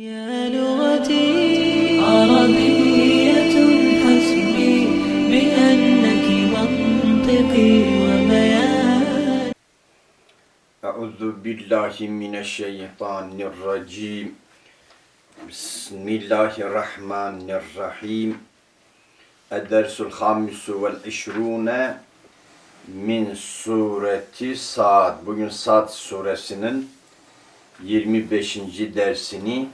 يا لغتي عربية حسبي بأنك منطقي وبيان أعوذ بالله من الشيطان الرجيم بسم الله الرحمن الرحيم الدرس الخامس والعشرون min sureti Sad. Bugün Sad suresinin 25. dersini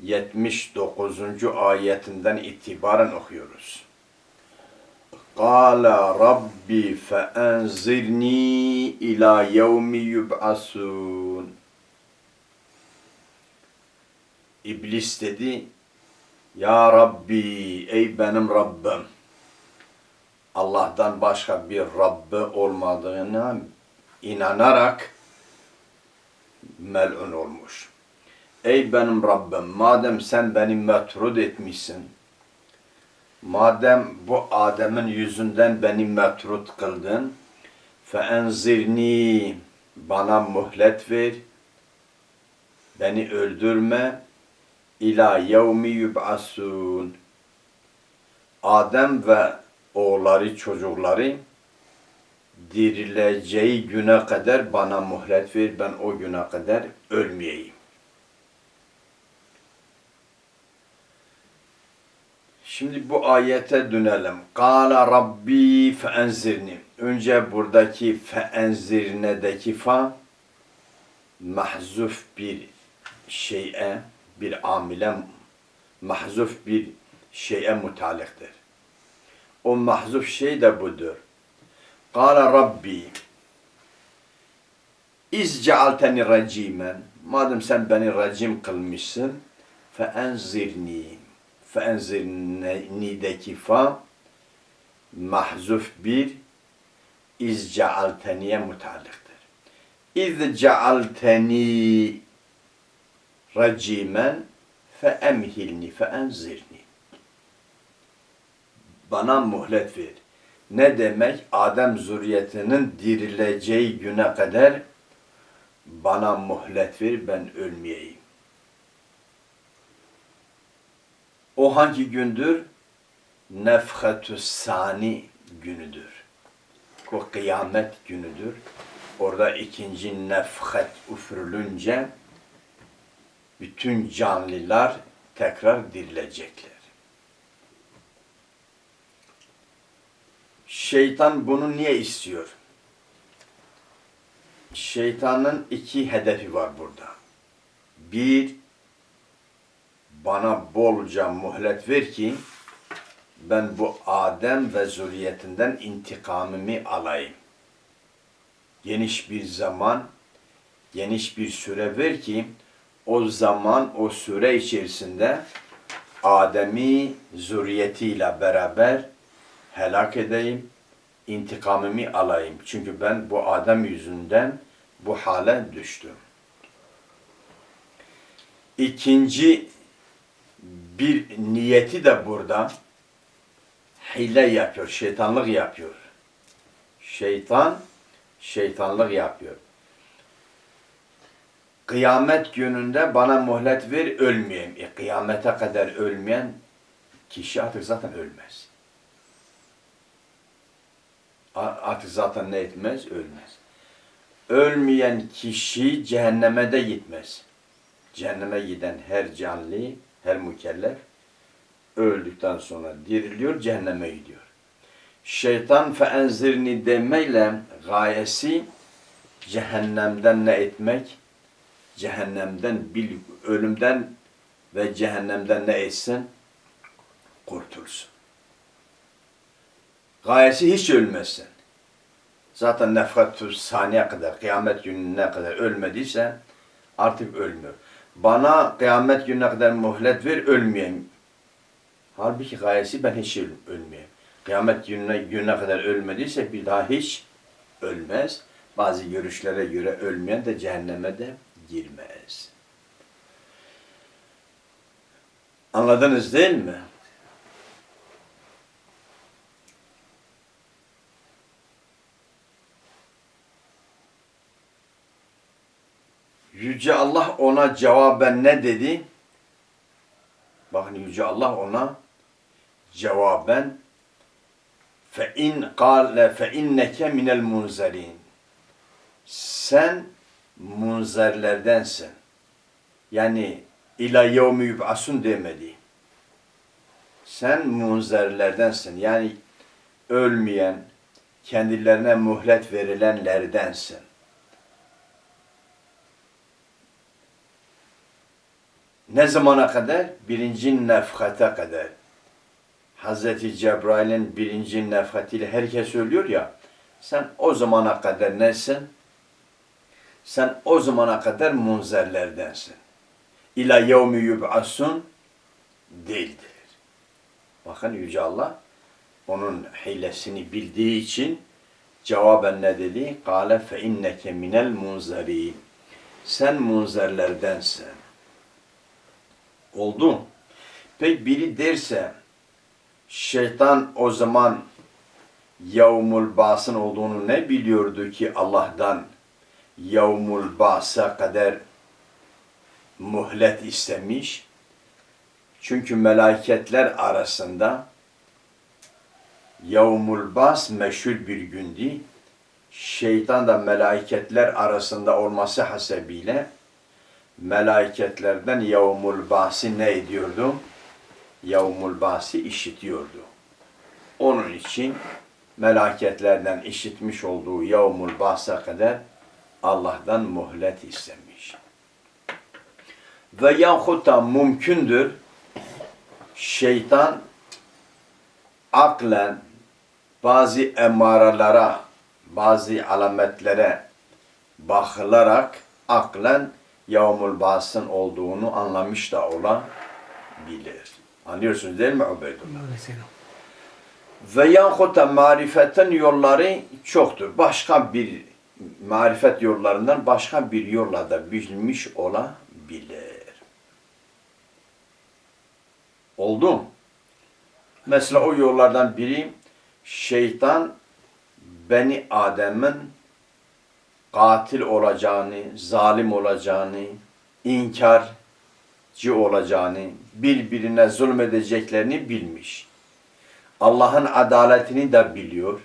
79. ayetinden itibaren okuyoruz. Kala Rabbi feenzirni ila yevmi yub'asun. İblis dedi, Ya Rabbi, ey benim Rabbim, Allah'tan başka bir Rabbi olmadığına inanarak melun olmuş. Ey benim Rabbim, madem sen beni metrud etmişsin, madem bu Adem'in yüzünden beni metrud kıldın, feenzirni, bana muhlet ver, beni öldürme, ila yevmi yub'asun. Adem ve oğulları, çocukları dirileceği güne kadar bana muhlet ver, ben o güne kadar ölmeyeyim. Şimdi bu ayete dönelim. Kala Rabbi feenzirni. Önce buradaki feenzirnedeki fa mahzuf bir şeye, bir amile mahzuf bir şeye mutaliktir. O mahzuf şey de budur. Kala Rabbi İz cealteni racimen Madem sen beni racim kılmışsın feenzirni feenzirni'deki fa mahzuf bir iz cealteniye mutaliktir. İz cealteni racimen fe emhilni fe enzirni. Bana muhlet ver. Ne demek? Adem zürriyetinin dirileceği güne kadar bana muhlet ver ben ölmeyeyim. O hangi gündür? Nefhatü sani günüdür. O kıyamet günüdür. Orada ikinci nefhat üfürülünce bütün canlılar tekrar dirilecekler. Şeytan bunu niye istiyor? Şeytanın iki hedefi var burada. Bir, bana bolca muhlet ver ki ben bu Adem ve zürriyetinden intikamımı alayım. Geniş bir zaman, geniş bir süre ver ki o zaman, o süre içerisinde Adem'i zürriyetiyle beraber helak edeyim, intikamımı alayım. Çünkü ben bu Adem yüzünden bu hale düştüm. İkinci bir niyeti de burada hile yapıyor, şeytanlık yapıyor. Şeytan şeytanlık yapıyor. Kıyamet gününde bana muhlet ver ölmeyeyim. E, kıyamete kadar ölmeyen kişi artık zaten ölmez. Artık zaten ne etmez? Ölmez. Ölmeyen kişi cehenneme de gitmez. Cehenneme giden her canlı, her mükellef öldükten sonra diriliyor, cehenneme gidiyor. Şeytan feenzirni demeyle gayesi cehennemden ne etmek? Cehennemden, bil, ölümden ve cehennemden ne etsin? Kurtulsun. Gayesi hiç ölmesin. Zaten nefratü saniye kadar, kıyamet gününe kadar ölmediyse artık ölmüyor. Bana kıyamet gününe kadar muhlet ver, ölmeyeyim. Halbuki gayesi ben hiç ölmeyeyim. Kıyamet gününe, gününe kadar ölmediyse bir daha hiç ölmez. Bazı görüşlere göre ölmeyen de cehenneme de girmez. Anladınız değil mi? Yüce Allah ona cevaben ne dedi? Bakın Yüce Allah ona cevaben fe in kâle fe inneke minel munzerin. Sen munzerlerdensin. Yani ila yevmi yub'asun demedi. Sen munzerlerdensin. Yani ölmeyen, kendilerine muhlet verilenlerdensin. Ne zamana kadar? Birinci nefhate kadar. Hazreti Cebrail'in birinci nefhatiyle herkes ölüyor ya. Sen o zamana kadar nesin? Sen o zamana kadar munzerlerdensin. İla yevmi yub'asun değildir. Bakın Yüce Allah onun hilesini bildiği için cevaben ne dedi? Kale fe inneke minel munzerin. Sen munzerlerdensin. Oldu. Peki biri derse şeytan o zaman yevmul basın olduğunu ne biliyordu ki Allah'tan yevmul basa kadar muhlet istemiş? Çünkü meleketler arasında yevmul bas meşhur bir gündü. Şeytan da meleketler arasında olması hasebiyle meleketlerden yevmul basi ne ediyordu? Yevmul basi işitiyordu. Onun için meleketlerden işitmiş olduğu yevmul basa kadar Allah'tan muhlet istemiş. Ve yahut mümkündür şeytan aklen bazı emaralara, bazı alametlere bakılarak aklen yavmul basın olduğunu anlamış da olabilir. Anlıyorsunuz değil mi Ubeydullah? Ve yahut da marifetin yolları çoktur. Başka bir marifet yollarından başka bir yolla da bilmiş olabilir. Oldu mu? Mesela o yollardan biri şeytan beni Adem'in katil olacağını, zalim olacağını, inkarcı olacağını, birbirine zulmedeceklerini bilmiş. Allah'ın adaletini de biliyor.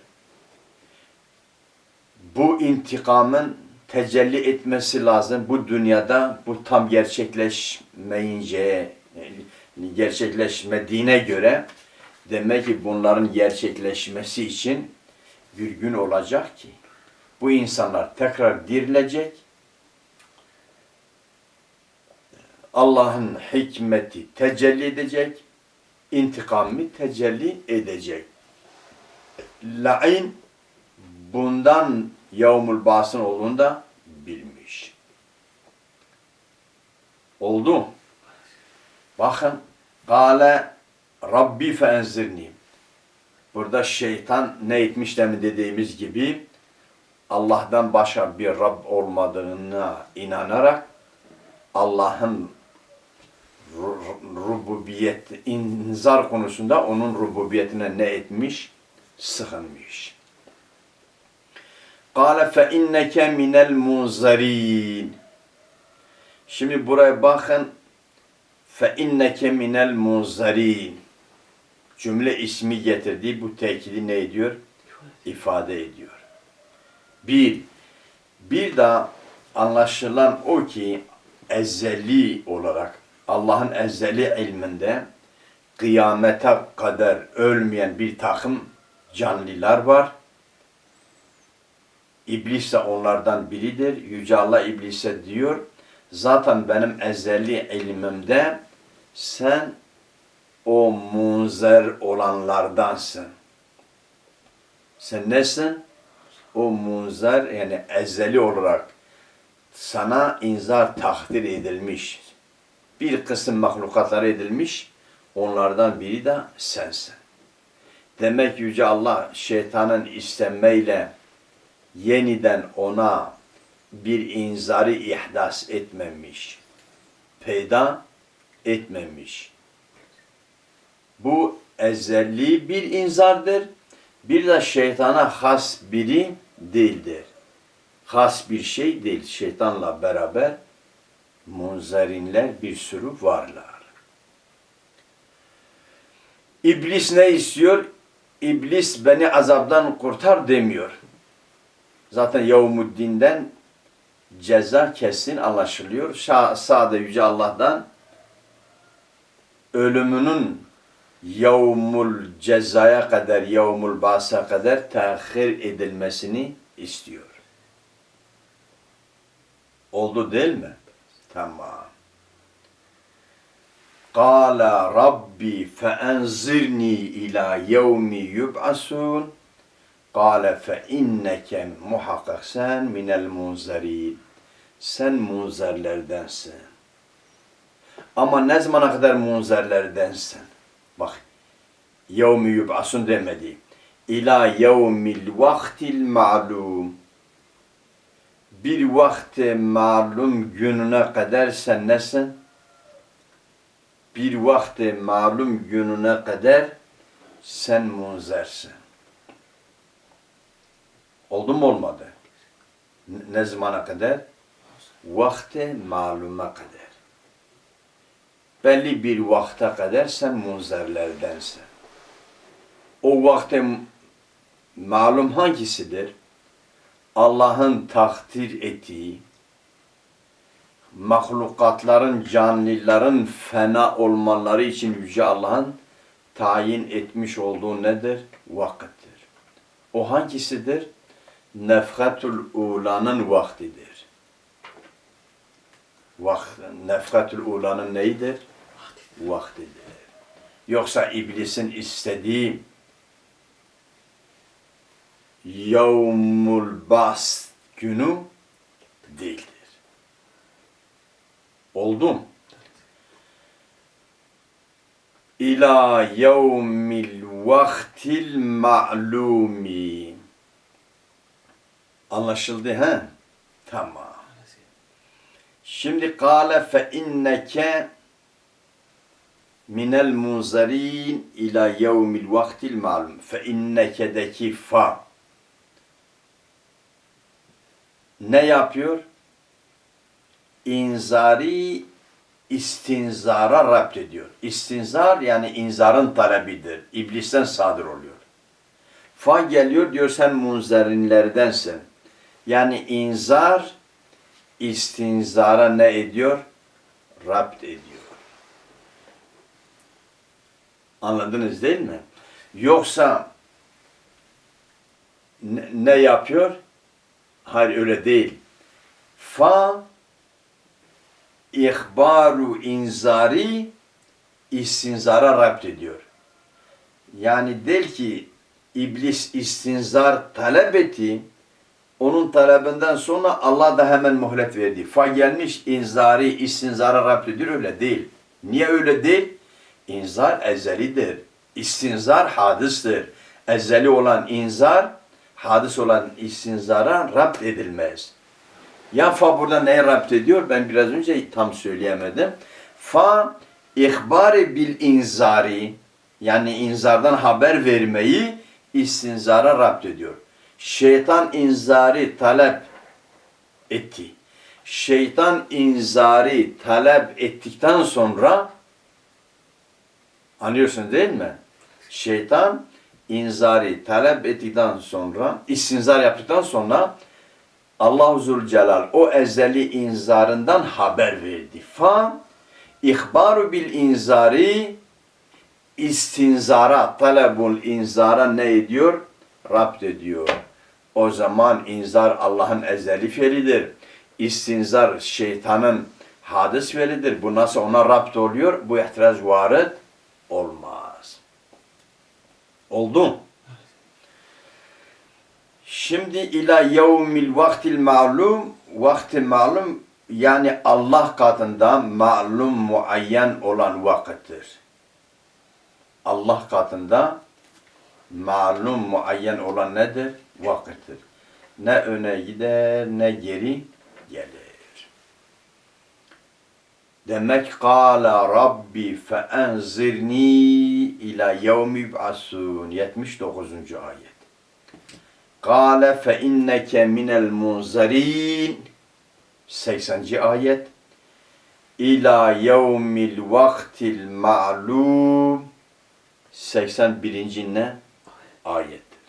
Bu intikamın tecelli etmesi lazım. Bu dünyada bu tam gerçekleşmeyince, gerçekleşmediğine göre demek ki bunların gerçekleşmesi için bir gün olacak ki bu insanlar tekrar dirilecek. Allah'ın hikmeti tecelli edecek. intikamı tecelli edecek. La'in bundan yevmul basın olduğunu da bilmiş. Oldu. Bakın Kale Rabbi feenzirni. Burada şeytan ne etmiş demin dediğimiz gibi Allah'tan başka bir Rab olmadığına inanarak Allah'ın rububiyet, inzar konusunda onun rububiyetine ne etmiş? Sıkılmış. Kale fe inneke minel munzarin. Şimdi buraya bakın. Fe inneke minel munzarin. Cümle ismi getirdiği bu tekidi ne ediyor? İfade ediyor. Bir, bir daha anlaşılan o ki ezeli olarak Allah'ın ezeli ilminde kıyamete kadar ölmeyen bir takım canlılar var. İblis de onlardan biridir. Yüce Allah iblise diyor, zaten benim ezeli ilmimde sen o munzer olanlardansın. Sen nesin? O munzer yani ezeli olarak sana inzar takdir edilmiş. Bir kısım mahlukatlar edilmiş. Onlardan biri de sensin. Demek Yüce Allah şeytanın istemeyle yeniden ona bir inzarı ihdas etmemiş. Peyda etmemiş. Bu ezeli bir inzardır. Bir de şeytana has biri değildir. Has bir şey değil. Şeytanla beraber Munzerinler bir sürü varlar. İblis ne istiyor? İblis beni azaptan kurtar demiyor. Zaten Yevmuddin'den ceza kesin anlaşılıyor. Sade Yüce Allah'tan ölümünün yevmul cezaya kadar, yevmul basa kadar tehir edilmesini istiyor. Oldu değil mi? Tamam. Kala Rabbi feenzirni ila yevmi yub'asun. Kale fe inneke muhakkak sen minel munzerin. Sen munzerlerdensin. Ama ne zamana kadar munzerlerdensin? Yevmi yub'asun demedi. İla yevmil vaktil ma'lum. Bir vakte malum gününe kadar sen nesin? Bir vakte malum gününe kadar sen munzersin. Oldu mu olmadı? Ne- zamana kadar? Vakte maluma kadar. Belli bir vakte kadar sen munzerlerdensin. O vakte malum hangisidir? Allah'ın takdir ettiği, mahlukatların, canlıların fena olmaları için Yüce Allah'ın tayin etmiş olduğu nedir? Vakittir. O hangisidir? Nefhatul ulanın vaktidir. Vakt, nefhatul ulanın neyidir? Vaktidir. Yoksa iblisin istediği yevmul bas günü değildir. Oldum. İla yevmil vaktil ma'lumi. Anlaşıldı he? Tamam. Şimdi kâle fe inneke minel munzarin ila yevmil vaktil ma'lum. Fe innekedeki fa. Ne yapıyor? İnzari istinzara rapt ediyor. İstinzar yani inzarın talebidir. İblisten sadır oluyor. Fa geliyor diyor sen munzerinlerdensin. Yani inzar istinzara ne ediyor? Rapt ediyor. Anladınız değil mi? Yoksa ne, ne yapıyor? Hayır öyle değil. Fa ihbaru inzari istinzara rapt ediyor. Yani değil ki iblis istinzar talep etti. Onun talebinden sonra Allah da hemen muhlet verdi. Fa gelmiş inzari istinzara rapt ediyor öyle değil. Niye öyle değil? İnzar ezelidir. İstinzar hadistir. Ezeli olan inzar hadis olan istinzara rapt edilmez. Ya fa burada neye rapt ediyor? Ben biraz önce tam söyleyemedim. Fa ihbari bil inzari yani inzardan haber vermeyi istinzara rapt ediyor. Şeytan inzari talep etti. Şeytan inzari talep ettikten sonra anlıyorsun değil mi? Şeytan inzari talep ettikten sonra, istinzar yaptıktan sonra Allah-u Zülcelal o ezeli inzarından haber verdi. Fa ihbaru bil inzari istinzara, talebul inzara ne ediyor? Rapt ediyor. O zaman inzar Allah'ın ezeli fiilidir. İstinzar şeytanın hadis fiilidir. Bu nasıl ona rapt oluyor? Bu ihtiraz varit olmaz. Oldu. Şimdi ila yevmil vaktil ma'lum vakti malum yani Allah katında malum muayyen olan vakittir. Allah katında malum muayyen olan nedir? Vakittir. Ne öne gider ne geri gelir. Demek kâle Rabbi fe enzirni ila yevmi yub'asun. 79. ayet. Kâle fe inneke minel munzarin. 80. ayet. ila yevmil vaktil ma'lum 81. ne? Ayettir.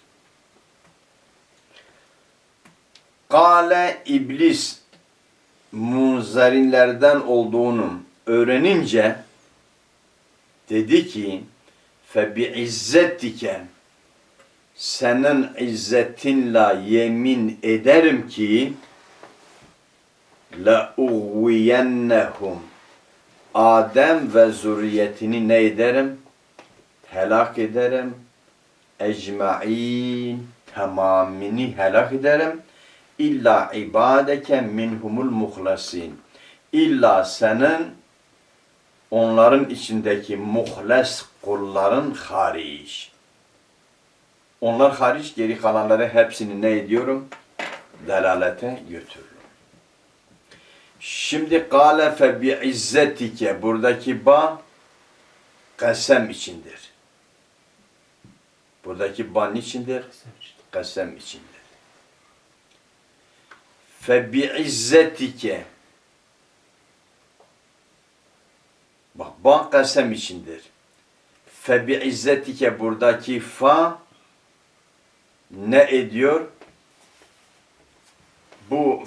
Kale iblis munzerinlerden olduğunu öğrenince dedi ki izzetike senin izzetinle yemin ederim ki la ugviyennehum Adem ve zürriyetini ne ederim? Helak ederim. Ecma'in tamamını helak ederim. İlla ibadeke minhumul muhlasin. İlla senin onların içindeki muhles kulların hariç. Onlar hariç geri kalanları hepsini ne ediyorum? Delalete götürürüm. Şimdi kâle fe bi izzetike buradaki ba kasem içindir. Buradaki ba niçindir? Kasem içindir. İzzetike Bak ba kasem içindir. İzzetike buradaki fa ne ediyor? Bu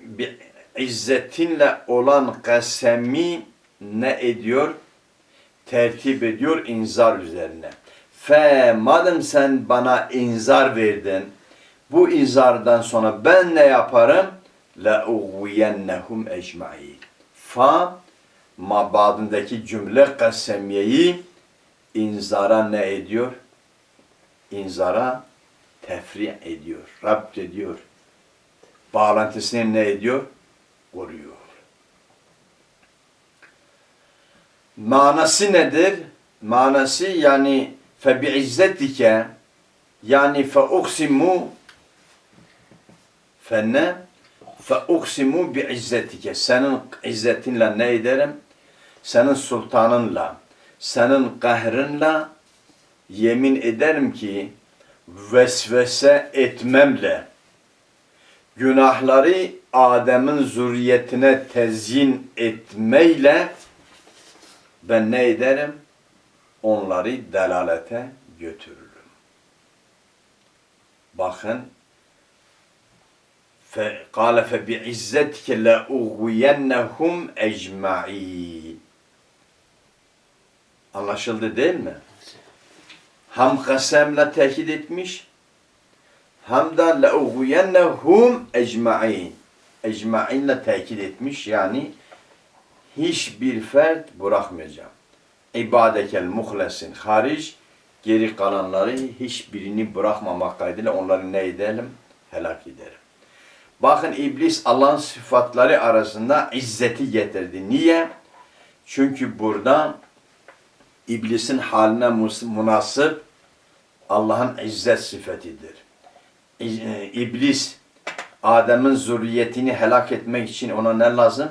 bi, izzetinle olan kasemi ne ediyor? Tertip ediyor inzar üzerine. Fe madem sen bana inzar verdin, bu inzardan sonra ben ne yaparım? La ugviyennehum ecmaîn. Fa mabadındaki cümle kasemiyeyi inzara ne ediyor? İnzara tefri ediyor, rapt ediyor. Bağlantısını ne ediyor? Koruyor. Manası nedir? Manası yani fe bi izzetike yani fe uksimu fe ne? Fe uksimu bi izzetike. Senin izzetinle ne ederim? Senin sultanınla, senin kahrinle yemin ederim ki vesvese etmemle günahları Adem'in zürriyetine tezyin etmeyle ben ne ederim? Onları delalete götürürüm. Bakın izzetike le uğviyennehum ecma'in. Anlaşıldı değil mi? Hem kasemle tekit etmiş hem de uğviyennehum ecma'in. Ecma'inle tekit etmiş yani hiçbir fert bırakmayacağım. İbadekel muhlesin hariç geri kalanları hiçbirini bırakmamak kaydıyla onları ne edelim? Helak ederim. Bakın iblis Allah'ın sıfatları arasında izzeti getirdi. Niye? Çünkü burada iblisin haline münasip Allah'ın izzet sıfatidir. E, İblis Adem'in zürriyetini helak etmek için ona ne lazım?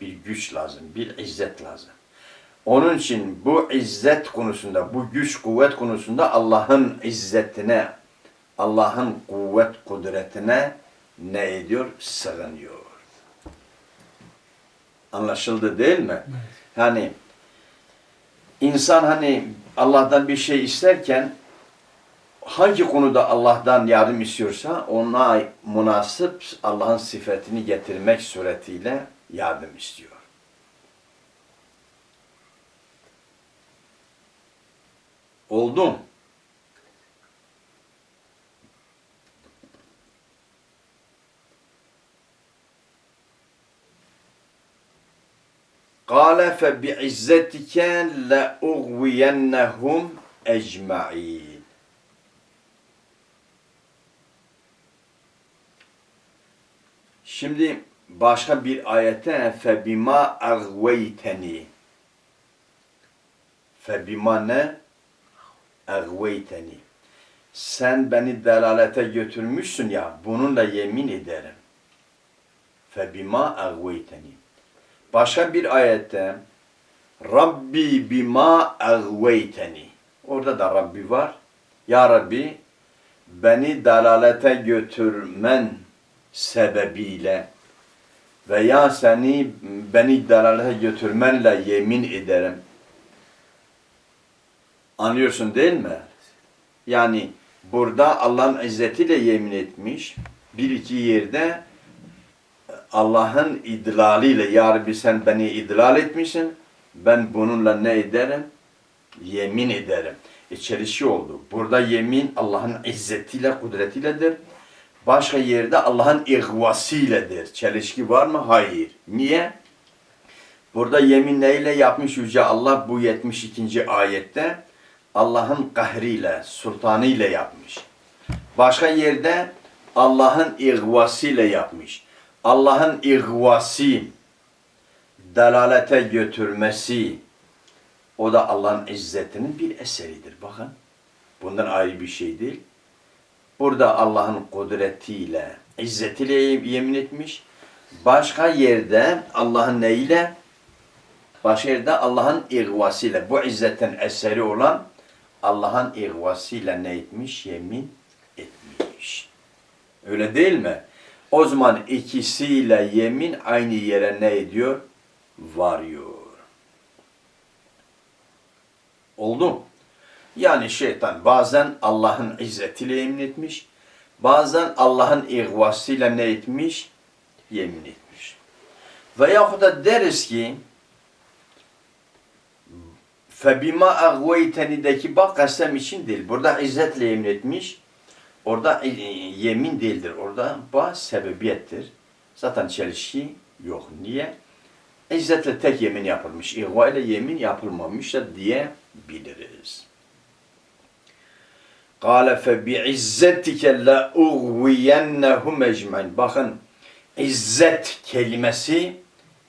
Bir güç lazım, bir izzet lazım. Onun için bu izzet konusunda, bu güç kuvvet konusunda Allah'ın izzetine, Allah'ın kuvvet kudretine ne ediyor? Sığınıyor. Anlaşıldı değil mi? Yani insan hani Allah'tan bir şey isterken hangi konuda Allah'tan yardım istiyorsa ona münasip Allah'ın sıfatını getirmek suretiyle yardım istiyor. Oldu mu? قال فبعزتك لأغوينهم أجمعين Şimdi başka bir ayete febima agveyteni febima ne? Agveyteni sen beni delalete götürmüşsün ya bununla yemin ederim. Febima agveyteni Başka bir ayette Rabbi bima agveyteni Orada da Rabbi var. Ya Rabbi beni dalalete götürmen sebebiyle veya seni beni dalalete götürmenle yemin ederim. Anlıyorsun değil mi? Yani burada Allah'ın izzetiyle yemin etmiş. Bir iki yerde Allah'ın idlaliyle ya Rabbi sen beni idlal etmişsin. Ben bununla ne ederim? Yemin ederim. E çelişki oldu. Burada yemin Allah'ın izzetiyle, kudretiyledir. Başka yerde Allah'ın ihvasiyledir. Çelişki var mı? Hayır. Niye? Burada yemin neyle yapmış Yüce Allah bu 72. ayette? Allah'ın kahriyle, sultanıyla yapmış. Başka yerde Allah'ın ihvasıyla yapmış. Allah'ın ihvasi, dalalete götürmesi, o da Allah'ın izzetinin bir eseridir. Bakın, bundan ayrı bir şey değil. Burada Allah'ın kudretiyle, izzetiyle yemin etmiş. Başka yerde Allah'ın neyle? Başka yerde Allah'ın ihvasıyla, bu izzetin eseri olan Allah'ın ihvasıyla ne etmiş? Yemin etmiş. Öyle değil mi? O zaman ikisiyle yemin aynı yere ne ediyor? Varıyor. Oldu mu? Yani şeytan bazen Allah'ın izzetiyle yemin etmiş, bazen Allah'ın ihvasıyla ne etmiş? Yemin etmiş. Veyahut da deriz ki فَبِمَا اَغْوَيْتَنِ'deki bak kasem için değil. Burada izzetle yemin etmiş. Orada e, yemin değildir. Orada ba sebebiyettir. Zaten çelişki yok. Niye? İzzetle tek yemin yapılmış. İhva ile yemin yapılmamış da diyebiliriz. قَالَ فَبِعِزَّتِكَ لَاُغْوِيَنَّهُمْ اَجْمَعِينَ Bakın izzet kelimesi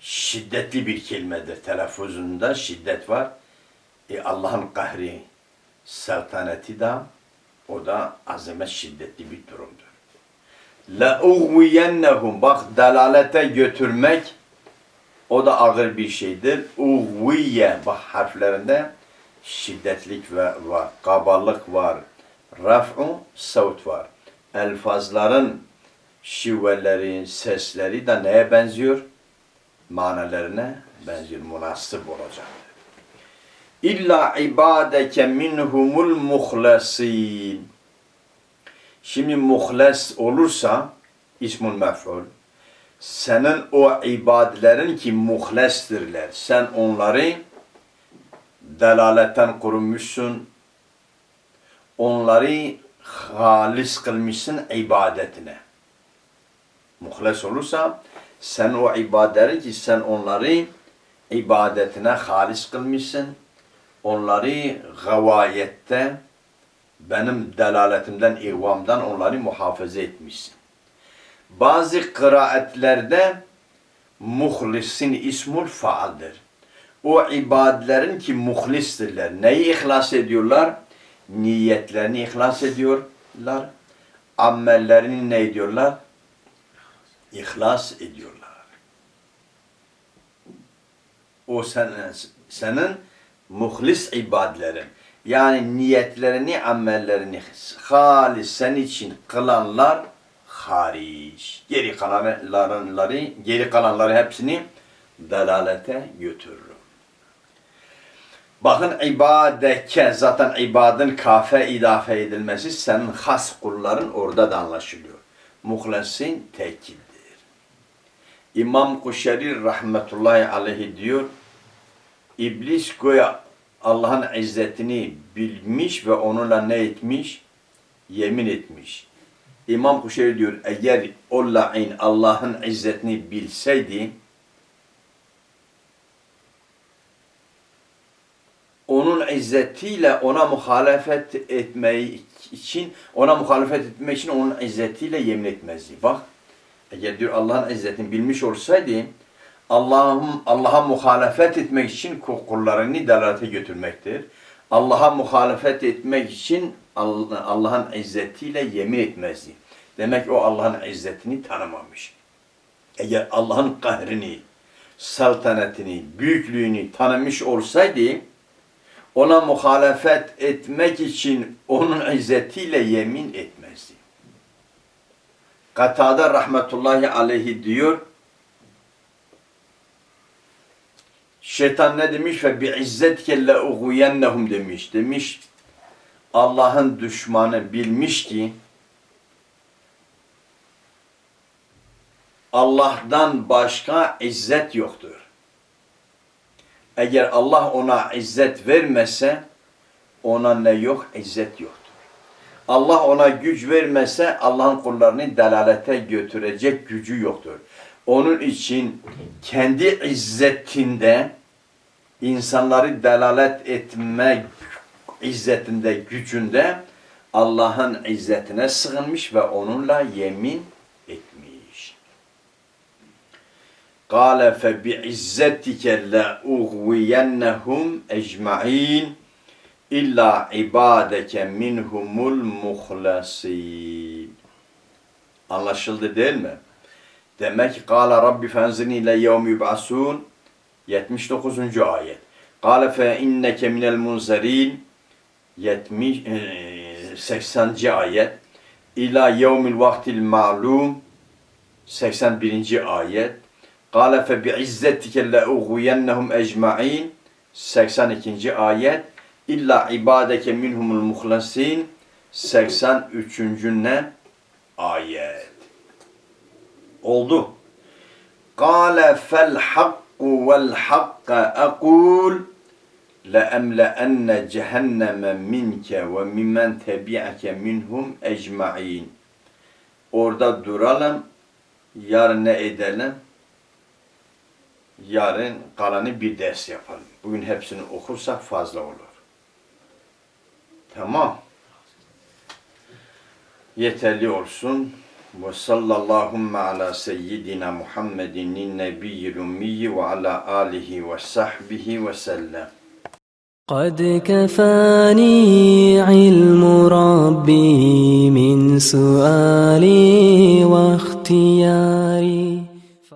şiddetli bir kelimedir. Telaffuzunda şiddet var. E Allah'ın kahri, saltaneti de o da azamet şiddetli bir durumdur. La uğviyennehum bak dalalete götürmek o da ağır bir şeydir. Uğviye bak harflerinde şiddetlik ve var, kabalık var. Raf'u savt var. Elfazların şiveleri, sesleri de neye benziyor? Manalarına benziyor. Münasip olacak. İlla ibadeke minhumul muhlasin. Şimdi muhles olursa ismul mef'ul. Senin o ibadelerin ki muhlestirler. Sen onları delaletten korunmuşsun. Onları halis kılmışsın ibadetine. Muhles olursa sen o ibadetleri ki sen onları ibadetine halis kılmışsın onları gavayette benim delaletimden, ihvamdan onları muhafaza etmişsin. Bazı kıraatlerde muhlisin ismul faaldir. O ibadelerin ki muhlistirler. Neyi ihlas ediyorlar? Niyetlerini ihlas ediyorlar. Amellerini ne ediyorlar? İhlas ediyorlar. O senin, senin muhlis ibadlerin yani niyetlerini, amellerini halis sen için kılanlar hariç. Geri kalanları, geri kalanları hepsini dalalete götürür. Bakın ibadeke zaten ibadın kafe idafe edilmesi senin has kulların orada da anlaşılıyor. Muhlesin tekiddir. İmam Kuşeri rahmetullahi aleyhi diyor İblis goya Allah'ın izzetini bilmiş ve onunla ne etmiş? Yemin etmiş. İmam Kuşeyri diyor eğer o la'in Allah'ın izzetini bilseydi onun izzetiyle ona muhalefet etmeyi için ona muhalefet etmek için onun izzetiyle yemin etmezdi. Bak eğer diyor Allah'ın izzetini bilmiş olsaydı Allah'ın Allah'a muhalefet etmek için kullarını dalalete götürmektir. Allah'a muhalefet etmek için Allah'ın izzetiyle yemin etmezdi. Demek o Allah'ın izzetini tanımamış. Eğer Allah'ın kahrini, saltanetini, büyüklüğünü tanımış olsaydı, ona muhalefet etmek için onun izzetiyle yemin etmezdi. Katada rahmetullahi aleyhi diyor, Şeytan ne demiş? Ve bi izzetike le uğuyennehum demiş. Demiş Allah'ın düşmanı bilmiş ki Allah'tan başka izzet yoktur. Eğer Allah ona izzet vermese ona ne yok? İzzet yoktur. Allah ona güç vermese Allah'ın kullarını delalete götürecek gücü yoktur. Onun için kendi izzetinde insanları delalet etme izzetinde, gücünde Allah'ın izzetine sığınmış ve onunla yemin etmiş. قال فبعزتك لأغوينهم أجمعين إلا عبادك منهم المخلصين Anlaşıldı değil mi? Demek ki Kâle Rabbi fenzini ile yevmi yub'asûn 79. ayet. Kâle fe inneke minel munzerin 70 e, 80. ayet. İlâ yevmil vaktil ma'lum 81. ayet. Kâle fe bi'izzetike le'uğuyennehum ecma'in 82. ayet. İlla ibadeke minhumul muhlasin 83. ne? ayet. Oldu. Kâle fel hakku vel hakka ekul لَاَمْلَأَنَّ cehenneme minke ve mimmen tebi'ake minhum ecma'in. Orada duralım. Yarın ne edelim? Yarın kalanı bir ders yapalım. Bugün hepsini okursak fazla olur. Tamam. Yeterli olsun. وصلى اللهم على سيدنا محمد النبي الأمي وعلى آله وصحبه وسلم قد كفاني علم ربي من سؤالي واختياري